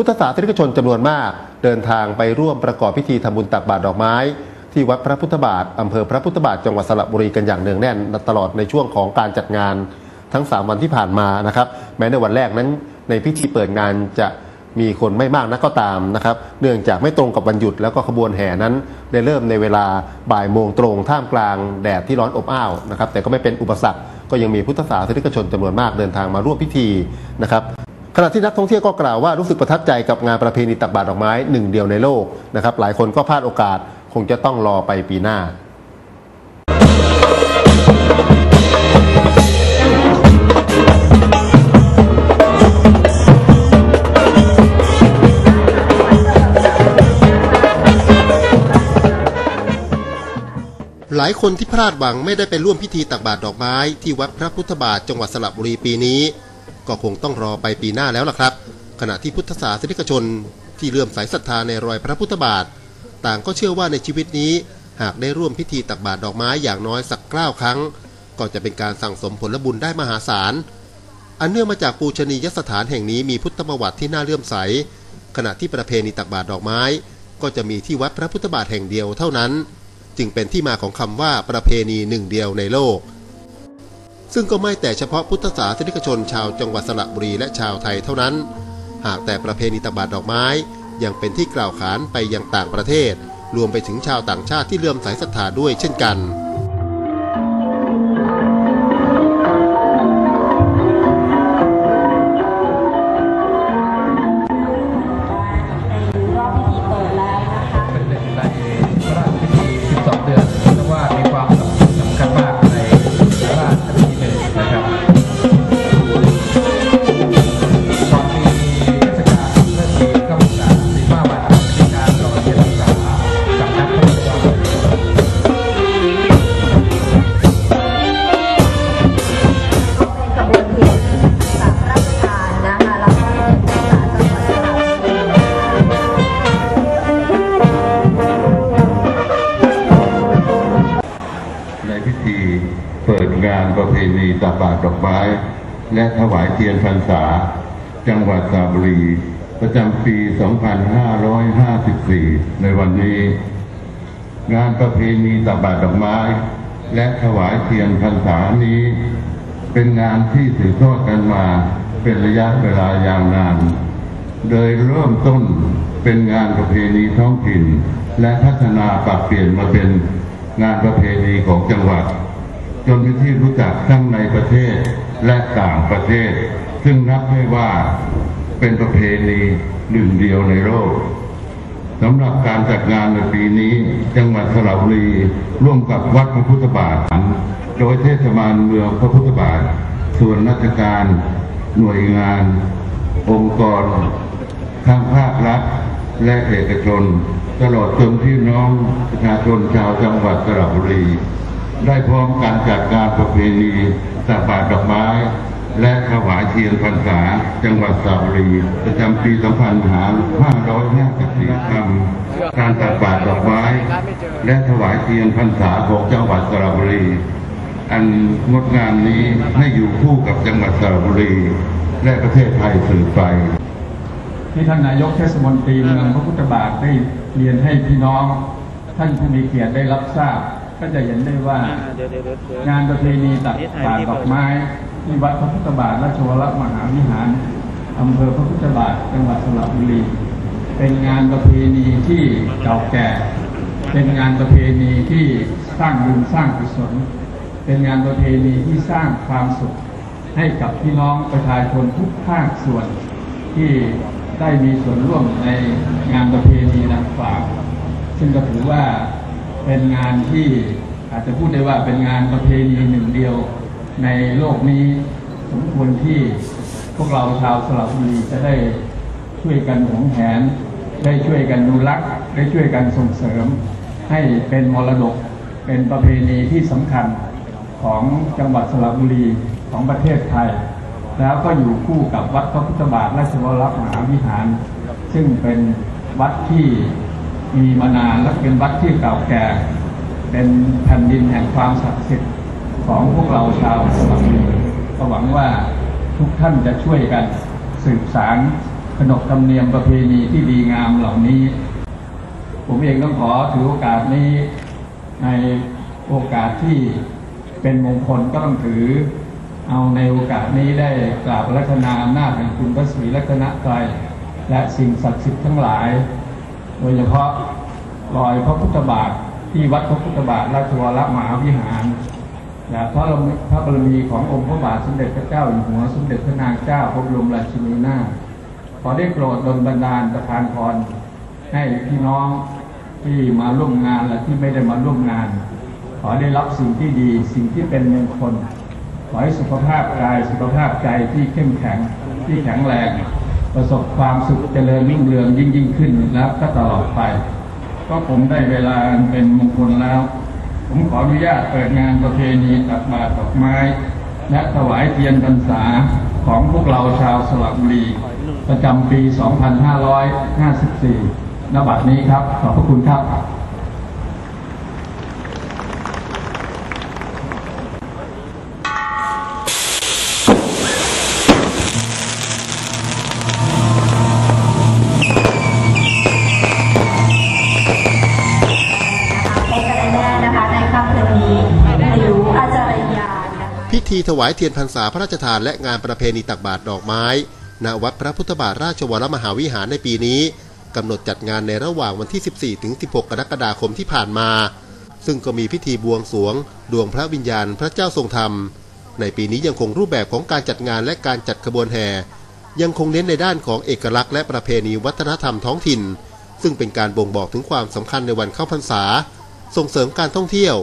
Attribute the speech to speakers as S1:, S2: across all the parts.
S1: พุทธศาสนิกชนจำนวนมาก เดินทางไปร่วมประกอบพิธีทำบุญตักบาตรดอกไม้ ที่วัดพระพุทธบาทอำเภอพระพุทธบาทจังหวัดสระบุรีกันอย่างเนืองแน่นตลอดในช่วงของการจัดงานทั้ง 3 วันที่ผ่านมานะครับ แม้ในวันแรกนั้นในพิธีเปิดงานจะมีคนไม่มากนักก็ตามนะครับ เนื่องจากไม่ตรงกับวันหยุดแล้วก็ขบวนแห่นั้น ได้เริ่มในเวลาบ่ายโมงตรงท่ามกลางแดดที่ร้อนอบอ้าวนะครับ แต่ก็ไม่เป็นอุปสรรค ก็ยังมีพุทธศาสนิกชนจำนวนมากเดินทางมาร่วมพิธีนะครับ ขณะที่นักท่องเที่ยวก็กล่าวว่ารู้สึกประทับใจกับงานประเพณีตักบาตรดอกไม้หนึ่งเดียวในโลกนะครับหลายคนก็พลาดโอกาสคงจะต้องรอไปปีหน้าหลายคนที่พลาดหวังไม่ได้ไปร่วมพิธีตักบาตรดอกไม้ที่วัดพระพุทธบาทจังหวัดสระบุรีปีนี้ ก็คงต้องรอไปปีหน้าแล้วล่ะครับ ขณะที่พุทธศาสนิกชน ที่เลื่อมใสศรัทธาในรอยพระพุทธบาท ต่างก็เชื่อว่าในชีวิตนี้ หากได้ร่วมพิธีตักบาตรดอกไม้อย่างน้อยสักเก้าครั้ง ก็จะเป็นการสั่งสมผลบุญได้มหาศาล อันเนื่องมาจากปูชนียสถานแห่งนี้มีพุทธประวัติที่น่าเลื่อมใส ขณะที่ประเพณีตักบาตรดอกไม้ ก็จะมีที่วัดพระพุทธบาทแห่งเดียวเท่านั้น จึงเป็นที่มาของคำว่าประเพณีหนึ่งเดียวในโลก ซึ่งก็ไม่แต่เฉพาะพุทธศาสนิกชนชาวจังหวัดสระบุรีและชาวไทยเท่านั้น หากแต่ประเพณีตบาดดอกไม้ ยังเป็นที่กล่าวขานไปยังต่างประเทศ รวมไปถึงชาวต่างชาติที่เลื่อมใสศรัทธาด้วยเช่นกัน
S2: เปิด
S3: งาน
S4: ประเพณีตักบาตรดอกไม้ และถวายเทียนพรรษา จังหวัดสระบุรี ประจำปี 2554 ในวันนี้ งานประเพณีตักบาตรดอกไม้ และถวายเทียนพรรษานี้ เป็นงานที่สืบทอดกันมาเป็นระยะเวลายาวนาน โดยเริ่มต้นเป็นงานประเพณีท้องถิ่น และพัฒนาปรับเปลี่ยนมาเป็นงานประเพณีของจังหวัด จนเป็นที่รู้จักทั้งในประเทศและต่างประเทศ ซึ่งนับให้ว่าเป็นประเพณีหนึ่งเดียวในโลกสำหรับการจัดงานในปีนี้ จังหวัดสระบุรีร่วมกับวัดพระพุทธบาทโดยเทศบาลเมืองพระพุทธบาท ส่วนราชการหน่วยงาน องค์กรทางภาครัฐและเอกชน ตลอดจนพี่น้องประชาชนชาวจังหวัดสระบุรี ได้พร้อมการจัดการประเพณีตักบาดอกไม้ และถวายเทียนพรรษา จังหวัดสระบุรีประจำปี 2554คำการตักบาตรดอกไม้และถวายเทียนพรรษาของจังหวัดสระบุรี อันงดงามนี้ให้อยู่คู่กับจังหวัดสระบุรี และประเทศไทยสืบไป
S5: ที่ท่านนายกเทศมนตรีเมืองพระพุทธบาทได้เรียนให้พี่น้อง ท่านผู้มีเกียรติได้รับทราบ ก็จะเห็นได้ว่างานประเพณีตักบาตรดอกไม้ที่วัดพระพุทธบาทราชวรมหาวิหารอำเภอพระพุทธบาทจังหวัดสระบุรี เป็นงานประเพณีที่เก่าแก่ เป็นงานประเพณีที่สร้างบุญสร้างกุศล เป็นงานประเพณีที่สร้างความสุข ให้กับพี่น้องประชาชนทุกภาคส่วนที่ได้มีส่วนร่วมในงานประเพณีดังกล่าวซึ่งก็ถือว่า เป็นงานที่อาจจะพูดได้ว่าเป็นงานประเพณีหนึ่งเดียวในโลกนี้สมควรที่พวกเราชาวสระบุรีจะได้ช่วยกันหวงแหน ได้ช่วยกันดูรัก ได้ช่วยกันส่งเสริม ให้เป็นมรดก เป็นประเพณีที่สำคัญของจังหวัดสระบุรีของประเทศไทย แล้วก็อยู่คู่กับวัดพระพุทธบาทราชวรมหาวิหาร ซึ่งเป็นวัดที่ มีมานานและเป็นวัดที่เก่าแก่ เป็นแผ่นดินแห่งความศักดิ์สิทธิ์ของพวกเราชาวสระบุรีก็หวังว่าทุกท่านจะช่วยกันสืบสารขนบธรรมเนียมประเพณีที่ดีงามเหล่านี้ ผมเองต้องขอถือโอกาสนี้ในโอกาสที่เป็นมงคลก็ต้องถือ เอาในโอกาสนี้ได้กราบรัตนาอำนาจแห่งคุณพระศรีรัตนตรัยและสิ่งศักดิ์สิทธิ์ทั้งหลาย โดยเฉพาะรอยพระพุทธบาทที่วัดพระพุทธบาทราชวรมหาวิหารและพระบรมพระบรมีขององค์พระบาทสมเด็จพระเจ้าอยู่หัวสมเด็จพระนางเจ้าพระบรมราชินีนาถขอได้โปรดดลบันดาลประทานพรให้พี่น้องที่มาร่วมงานและที่ไม่ได้มาร่วมงาน ขอได้รับสิ่งที่ดีสิ่งที่เป็นมงคลขอให้สุขภาพกายสุขภาพใจที่เข้มแข็งที่แข็งแรง ประสบความสุขเจริญรุ่งเรืองยิ่งยิ่งขึ้นแล้วก็ตลอดไป ก็ผมได้เวลาเป็นมงคลแล้ว ผมขออนุญาตเปิดงานประเพณีตักบาตรดอกไม้ และถวายเทียนพรรษาของพวกเราชาวสระบุรี ประจำปี 2554ณบัดนี้ครับ ขอบพระคุณครับ
S2: หรืออาจารยา
S1: พิธีถวายเทียนพรรษาพระราชทานและงานประเพณีตักบาตรดอกไม้ ณ วัดพระพุทธบาทราชวรมหาวิหารในปีนี้กำหนดจัดงานในระหว่างวันที่ 14 ถึง 16 กรกฎาคมที่ผ่านมา ซึ่งก็มีพิธีบวงสวง ดวงพระวิญญาณพระเจ้าทรงธรรม ในปีนี้ยังคงรูปแบบของการจัดงานและการจัดขบวนแห่ยังคงเน้นในด้านของเอกลักษณ์และประเพณีวัฒนธรรมท้องถิ่น ซึ่งเป็นการบ่งบอกถึงความสำคัญในวันเข้าพรรษา ส่งเสริมการท่องเที่ยว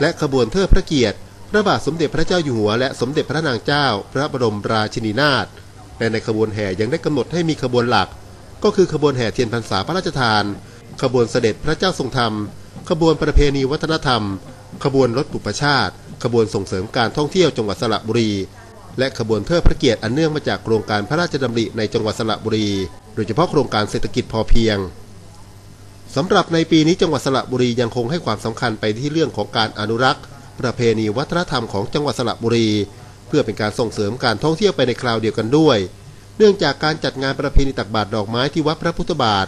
S1: และขบวนเทิดพระเกียรติ พระบาทสมเด็จพระเจ้าอยู่หัว และสมเด็จพระนางเจ้า พระบรมราชินีนาถและในขบวนแห่ยังได้กำหนดให้มีขบวนหลัก ก็คือขบวนแห่เทียนพรรษาพระราชทาน ขบวนเสด็จพระเจ้าทรงธรรม ขบวนประเพณีวัฒนธรรม ขบวนรถบุปชาติ ขบวนส่งเสริมการท่องเที่ยวจังหวัดสระบุรี และขบวนเทิดพระเกียรติอันเนื่องมาจากโครงการพระราชดำริในจังหวัดสระบุรี โดยเฉพาะโครงการเศรษฐกิจพอเพียง สำหรับในปีนี้จังหวัดสระบุรียังคงให้ความสำคัญไปที่เรื่องของการอนุรักษ์ ประเพณีวัฒนธรรมของจังหวัดสระบุรี เพื่อเป็นการส่งเสริมการท่องเที่ยวไปในคราวเดียวกันด้วย เนื่องจากการจัดงานประเพณีตักบาตรดอกไม้ที่วัดพระพุทธบาท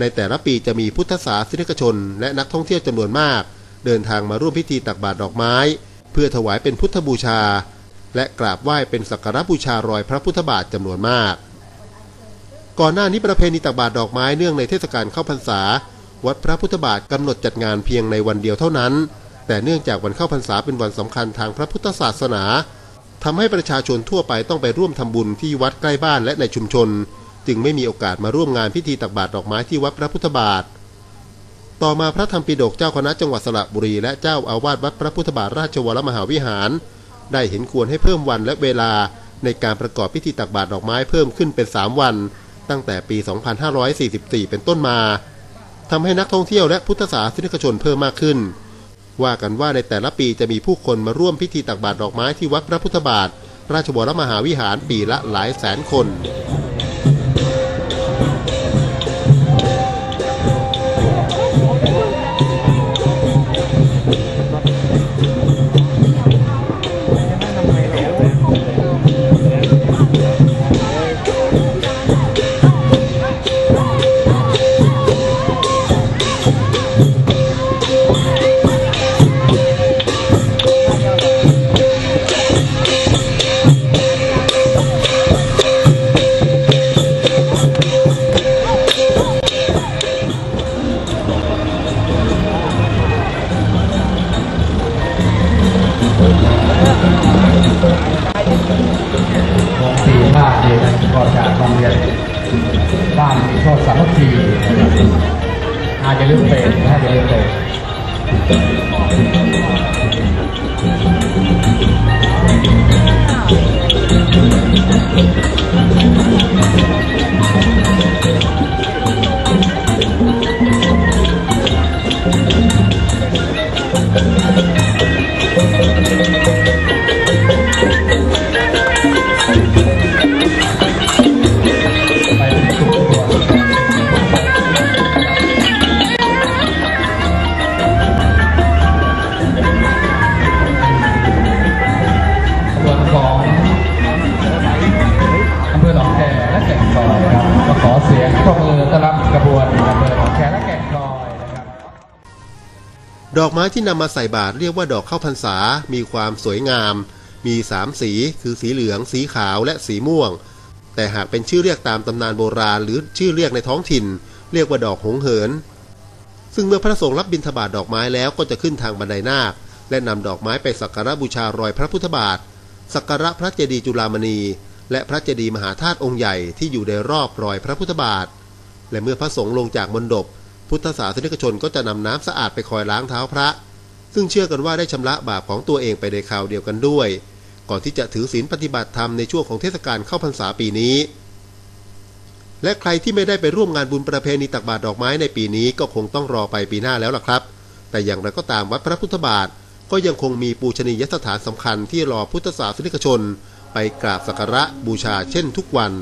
S1: ในแต่ละปีจะมีพุทธศาสนิกชน และนักท่องเที่ยวจำนวนมาก เดินทางมาร่วมพิธีตักบาตรดอกไม้ เพื่อถวายเป็นพุทธบูชา และกราบไหว้เป็นสักการบูชารอยพระพุทธบาทจำนวนมาก ก่อนหน้านี้ประเพณีตักบาตรดอกไม้เนื่องในเทศกาลเข้าพรรษา วัดพระพุทธบาทกำหนดจัดงานเพียงในวันเดียวเท่านั้น แต่เนื่องจากวันเข้าพรรษาเป็นวันสำคัญทางพระพุทธศาสนาทำให้ประชาชนทั่วไปต้องไปร่วมทำบุญที่วัดใกล้บ้านและในชุมชน จึงไม่มีโอกาสมาร่วมงานพิธีตักบาตรดอกไม้ที่วัดพระพุทธบาท ต่อมาพระธรรมปิฎกเจ้าคณะจังหวัดสระบุรีและเจ้าอาวาสวัดพระพุทธบาทราชวรมหาวิหาร ได้เห็นควรให้เพิ่มวันและเวลาในการประกอบพิธีตักบาตรดอกไม้เพิ่มขึ้นเป็น 3 วัน ตั้งแต่ปี 2544 เป็นต้นมาทำให้นักท่องเที่ยวและพุทธศาสนิกชนเพิ่มมากขึ้น ว่ากันว่าในแต่ละปีจะมีผู้คนมาร่วมพิธีตักบาตรดอกไม้ที่วัดพระพุทธบาท ราชบวรมหาวิหารปีละหลายแสนคน
S3: บ้านโชติสามัคคีอาจจะลืมเป็นอาจจะลืมเป็นไป
S1: ดอกไม้ที่นำมาใส่บาตรเรียกว่าดอกข้าวพรรษา มีความสวยงาม มีสามสี คือสีเหลือง สีขาว และสีม่วง แต่หากเป็นชื่อเรียกตามตำนานโบราณ หรือชื่อเรียกในท้องถิ่น เรียกว่าดอกหงเหิน ซึ่งเมื่อพระสงฆ์รับบิณฑบาตดอกไม้แล้วก็จะขึ้นทางบันไดนาค และนำดอกไม้ไปสักการะบูชารอยพระพุทธบาท สักการะพระเจดีย์จุฬามณี และพระเจดีย์มหาธาตุองค์ใหญ่ที่อยู่ในรอบรอยพระพุทธบาท และเมื่อพระสงฆ์ลงจากมณฑป พุทธศาสนิกชนก็จะนำน้ำสะอาดไปคอยล้างเท้าพระ ซึ่งเชื่อกันว่าได้ชำระบาปของตัวเองไปในคราวเดียวกันด้วย ก่อนที่จะถือศีลปฏิบัติธรรมในช่วงของเทศกาลเข้าพรรษาปีนี้ และใครที่ไม่ได้ไปร่วมงานบุญประเพณีตักบาตรดอกไม้ในปีนี้ก็คงต้องรอไปปีหน้าแล้วล่ะครับ แต่อย่างไรก็ตามวัดพระพุทธบาทก็ยังคงมีปูชนียสถานสำคัญที่รอพุทธศาสนิกชน ไปกราบสักการะบูชาเช่นทุกวัน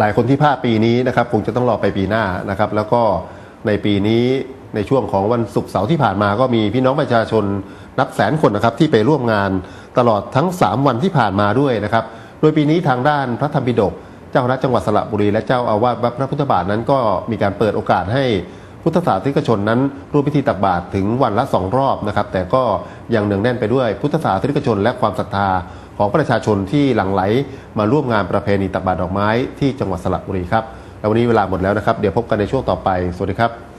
S1: หลายคนที่พลาดปีนี้นะครับคงจะต้องรอไปปีหน้านะครับ แล้วก็ในปีนี้ในช่วงของวันศุกร์เสาร์ที่ผ่านมาก็มีพี่น้องประชาชนนับแสนคนนะครับที่ไปร่วมงานตลอดทั้ง 3 วันที่ผ่านมาด้วยนะครับ โดยปีนี้ทางด้านพระธรรมปิฎกเจ้าคณะจังหวัดสระบุรี และเจ้าอาวาสวัดพระพุทธบาทนั้นก็มีการเปิดโอกาสให้พุทธศาสนิกชนนั้นร่วมพิธีตักบาตรถึงวันละสองรอบนะครับ แต่ก็ยังเนืองแน่นไปด้วยพุทธศาสนิกชน และความศรัทธา ของประชาชนที่หลั่งไหลมาร่วมงานประเพณีตักบาตรดอกไม้ที่จังหวัดสระบุรีครับ แล้ววันนี้เวลาหมดแล้วนะครับ เดี๋ยวพบกันในช่วงต่อไป สวัสดีครับ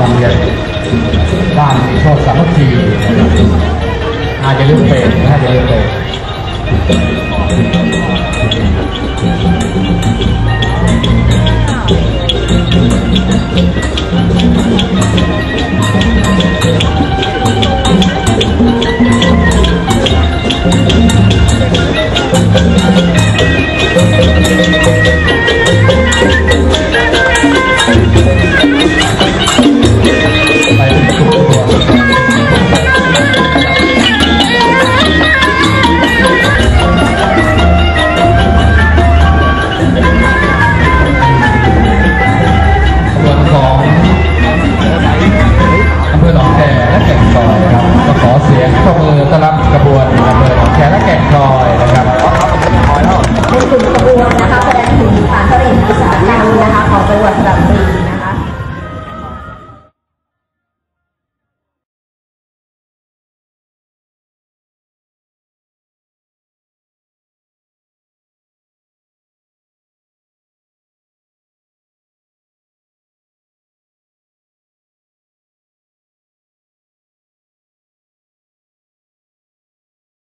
S3: โรงเรียนบ้า
S2: น
S3: โชคสามัคคีอาจจะลืมเป็นนะจะลืมเป็น